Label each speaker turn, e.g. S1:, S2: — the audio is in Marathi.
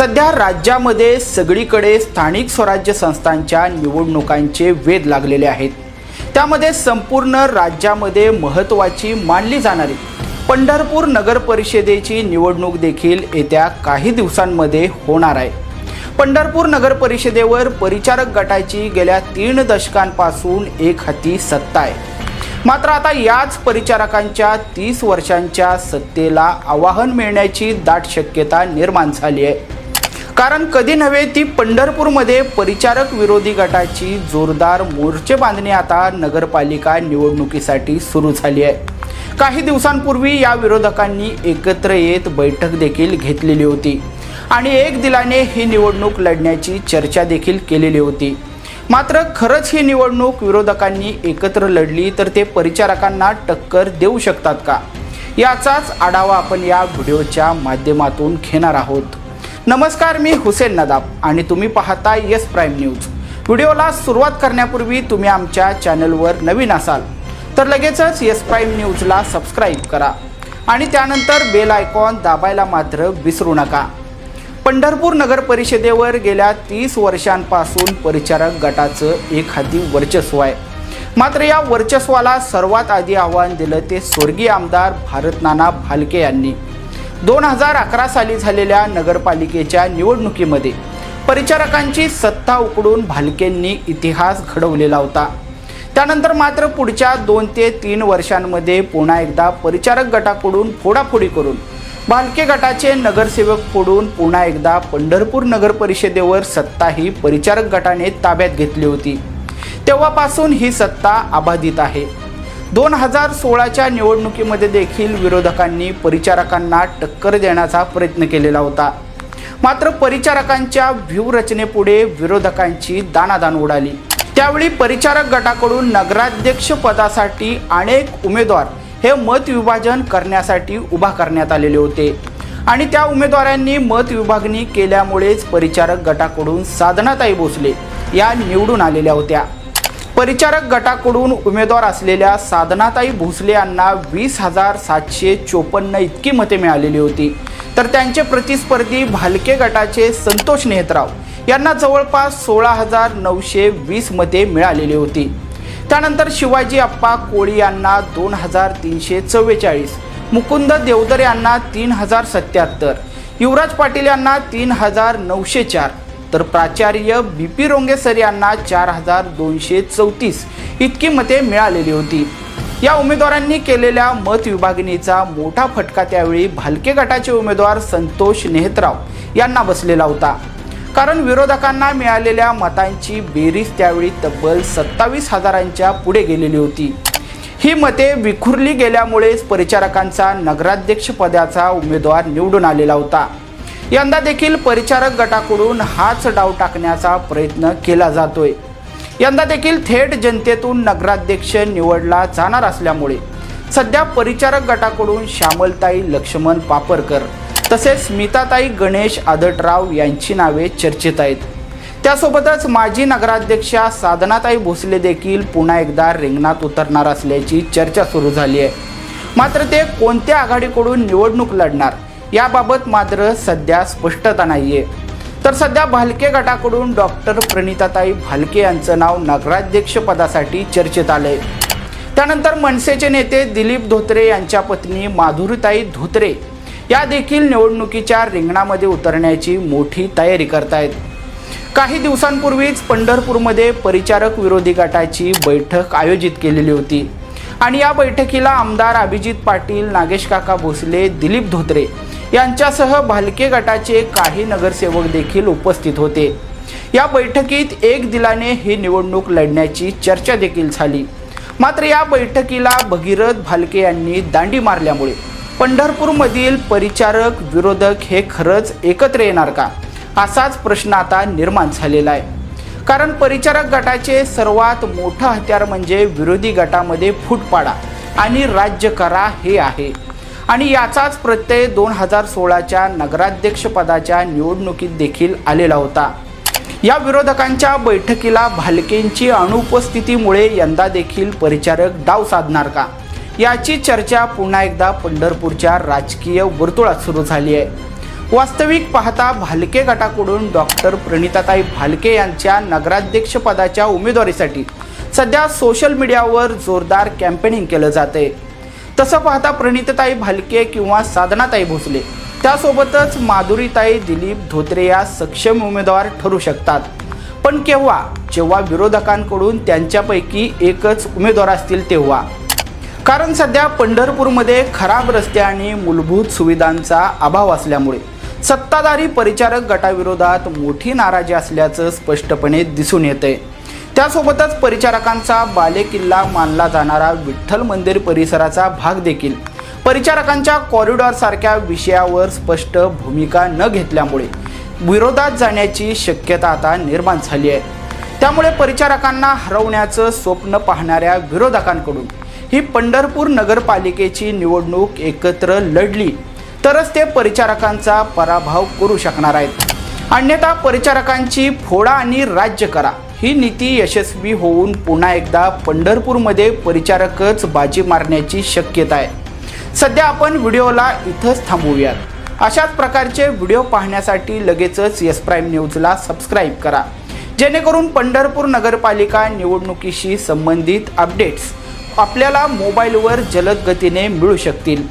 S1: सध्या राज्यामध्ये सगळीकडे स्थानिक स्वराज्य संस्थांच्या निवडणुकांचे वेध लागलेले आहेत. त्यामध्ये संपूर्ण राज्यामध्ये महत्त्वाची मानली जाणारी पंढरपूर नगर परिषदेची निवडणूक देखील येत्या काही दिवसांमध्ये होणार आहे. पंढरपूर नगर परिषदेवर परिचारक गटाची गेल्या तीन दशकांपासून एक हाती सत्ता आहे. मात्र आता याच परिचारकांच्या तीस वर्षांच्या सत्तेला आवाहन मिळण्याची दाट शक्यता निर्माण झाली आहे. कारण कधी नव्हे ती पंढरपूरमध्ये परिचारक विरोधी गटाची जोरदार मोर्चे बांधणी आता नगरपालिका निवडणुकीसाठी सुरू झाली आहे. काही दिवसांपूर्वी या विरोधकांनी एकत्र येत बैठक देखील घेतलेली होती आणि एक दिलाने ही निवडणूक लढण्याची चर्चा देखील केलेली होती. मात्र खरंच ही निवडणूक विरोधकांनी एकत्र लढली तर ते परिचारकांना टक्कर देऊ शकतात का? याचाच आढावा आपण या व्हिडिओच्या माध्यमातून घेणार आहोत. नमस्कार मी हुसेन नदाब आणि तुम्ही पाहता येस प्राईम न्यूज. व्हिडिओला सुरुवात करण्यापूर्वी तुम्ही आमच्या चॅनलवर नवीन असाल तर लगेचच येस प्राईम न्यूजला सबस्क्राईब करा आणि त्यानंतर बेल आयकॉन दाबायला मात्र विसरू नका. पंढरपूर नगर परिषदेवर गेल्या तीस वर्षांपासून परिचारक गटाचं एक हाती वर्चस्व आहे. मात्र या वर्चस्वाला सर्वात आधी आव्हान दिलं ते स्वर्गीय आमदार भारत नाना भालके यांनी. दोन हजार अकरा साली झालेल्या नगरपालिकेच्या निवडणुकीमध्ये परिचारकांची सत्ता उकडून भालकेंनी इतिहास घडवलेला होता. त्यानंतर मात्र पुढच्या दोन ते तीन वर्षांमध्ये पुन्हा एकदा परिचारक गटाकडून फोडाफोडी करून भालके गटाचे नगरसेवक फोडून पुन्हा एकदा पंढरपूर नगर परिषदेवर सत्ता ही परिचारक गटाने ताब्यात घेतली होती. तेव्हापासून ही सत्ता अबाधित आहे. दोन हजार सोळाच्या निवडणुकीमध्ये देखील विरोधकांनी परिचारकांना टक्कर देण्याचा प्रयत्न केलेला होता. मात्र परिचारकांच्या व्यूहरचनेपुढे विरोधकांची दानादान उडाली. त्यावेळी परिचारक गटाकडून नगराध्यक्ष पदासाठी अनेक उमेदवार हे मत विभाजन करण्यासाठी उभा करण्यात आलेले होते. आणि त्या उमेदवारांनी मत विभागणी केल्यामुळेच परिचारक गटाकडून साधनाताई भोसले या निवडून आलेल्या होत्या. परिचारक गटाकडून उमेदवार असलेल्या साधनाताई भोसले यांना वीस हजार सातशे चोपन्न इतकी मते मिळालेली होती. तर त्यांचे प्रतिस्पर्धी भालके गटाचे संतोष नेहतराव यांना जवळपास सोळा हजार नऊशे वीस मते मिळालेली होती. त्यानंतर शिवाजी अप्पा कोळी यांना दोन हजार तीनशे चव्वेचाळीस मुकुंद देवदर यांना तीन हजार सत्याहत्तर युवराज पाटील यांना तीन हजार नऊशे चार तर प्राचार्य बी पी रोंगे सर यांना चार हजार दोनशे चौतीस इतकी मते मिळालेली होती. या उमेदवारांनी केलेल्या मत विभागणीचा मोठा फटका त्यावेळी भालके गटाचे उमेदवार संतोष नेहतराव यांना बसलेला होता. कारण विरोधकांना मिळालेल्या मतांची बेरीज त्यावेळी तब्बल सत्तावीस हजारांच्या पुढे गेलेली होती. ही मते विखुरली गेल्यामुळेच परिचारकांचा नगराध्यक्षपदाचा उमेदवार निवडून आलेला होता. यंदा देखील परिचारक गटाकडून हाच डाव टाकण्याचा प्रयत्न केला जातोय. यंदा देखील थेट जनतेतून नगराध्यक्ष निवडला जाणार असल्यामुळे सध्या परिचारक गटाकडून श्यामलताई लक्ष्मण पापरकर तसेच स्मिताताई गणेश आदटराव यांची नावे चर्चेत आहेत. त्यासोबतच माजी नगराध्यक्षा साधनाताई भोसले देखील पुन्हा एकदा रिंगणात उतरणार असल्याची चर्चा सुरू झाली आहे. मात्र ते कोणत्या आघाडीकडून निवडणूक लढणार? याबाबत मात्र सध्या स्पष्टता नाहीये. तर सध्या भालके गटाकडून डॉक्टर प्रणिताताई भालके यांचं नाव नगराध्यक्षपदासाठी चर्चेत आलंय. त्यानंतर मनसेचे नेते दिलीप धोत्रे यांच्या पत्नी माधुरीताई धोत्रे या देखील निवडणुकीच्या रिंगणामध्ये उतरण्याची मोठी तयारी करतायत. काही दिवसांपूर्वीच पंढरपूरमध्ये परिचारक विरोधी गटाची बैठक आयोजित केलेली होती आणि या बैठकीला आमदार अभिजित पाटील नागेश काका भोसले दिलीप धोत्रे यांच्यासह भालके गटाचे काही नगरसेवक देखील उपस्थित होते. या बैठकीत एक दिलाने ही निवडणूक लढण्याची चर्चा देखील झाली. मात्र या बैठकीला भगीरथ भालके यांनी दांडी मारल्यामुळे पंढरपूरमधील परिचारक विरोधक हे खरंच एकत्र येणार का? असाच प्रश्न आता निर्माण झालेला आहे. कारण परिचारक गटाचे सर्वात मोठं हत्यार म्हणजे विरोधी गटामध्ये फूट पाडा आणि राज्य करा हे आहे. आणि याचाच प्रत्यय दोन हजार सोळाच्या नगराध्यक्षपदाच्या निवडणुकीत देखील आलेला होता. या विरोधकांच्या बैठकीला भालकेंची अनुपस्थितीमुळे यंदा देखील परिचारक डाव साधणार का? याची चर्चा पुन्हा एकदा पंढरपूरच्या राजकीय वर्तुळात सुरू झाली आहे. वास्तविक पाहता भालके गटाकडून डॉक्टर प्रणिताताई भालके यांच्या नगराध्यक्षपदाच्या उमेदवारीसाठी सध्या सोशल मीडियावर जोरदार कॅम्पेनिंग केलं जाते तसं पाहता प्रणितताई भालके किंवा साधनाताई भोसले. त्यासोबतच माधुरीताई दिलीप धोत्रे या सक्षम उमेदवार ठरू शकतात. पण केव्हा? जेव्हा विरोधकांकडून त्यांच्यापैकी एकच उमेदवार असतील तेव्हा. कारण सध्या पंढरपूरमध्ये खराब रस्ते आणि मूलभूत सुविधांचा अभाव असल्यामुळे सत्ताधारी परिचारक गटाविरोधात मोठी नाराजी असल्याचं स्पष्टपणे दिसून येते त्यासोबतच परिचारकांचा बालेकिल्ला मानला जाणारा विठ्ठल मंदिर परिसराचा भाग देखील. परिचारकांच्या कॉरिडॉर सारख्या विषयावर स्पष्ट भूमिका न घेतल्यामुळे विरोधात जाण्याची शक्यता आता निर्माण झाली आहे. त्यामुळे परिचारकांना हरवण्याचं स्वप्न पाहणाऱ्या विरोधकांकडून ही पंढरपूर नगरपालिकेची निवडणूक एकत्र लढली तरच ते परिचारकांचा पराभव करू शकणार आहेत. अन्यथा परिचारकांची फोडा आणि राज्य करा. ही नीती यशस्वी होऊन पुन्हा एकदा पंढरपूरमध्ये परिचारकच बाजी मारण्याची शक्यता आहे. सध्या आपण व्हिडिओला इथंच थांबवूयात. अशाच प्रकारचे व्हिडिओ पाहण्यासाठी लगेचच यस प्राईम न्यूजला सबस्क्राईब करा. जेणेकरून पंढरपूर नगरपालिका निवडणुकीशी संबंधित अपडेट्स आपल्याला मोबाईलवर जलद गतीने मिळू शकतील.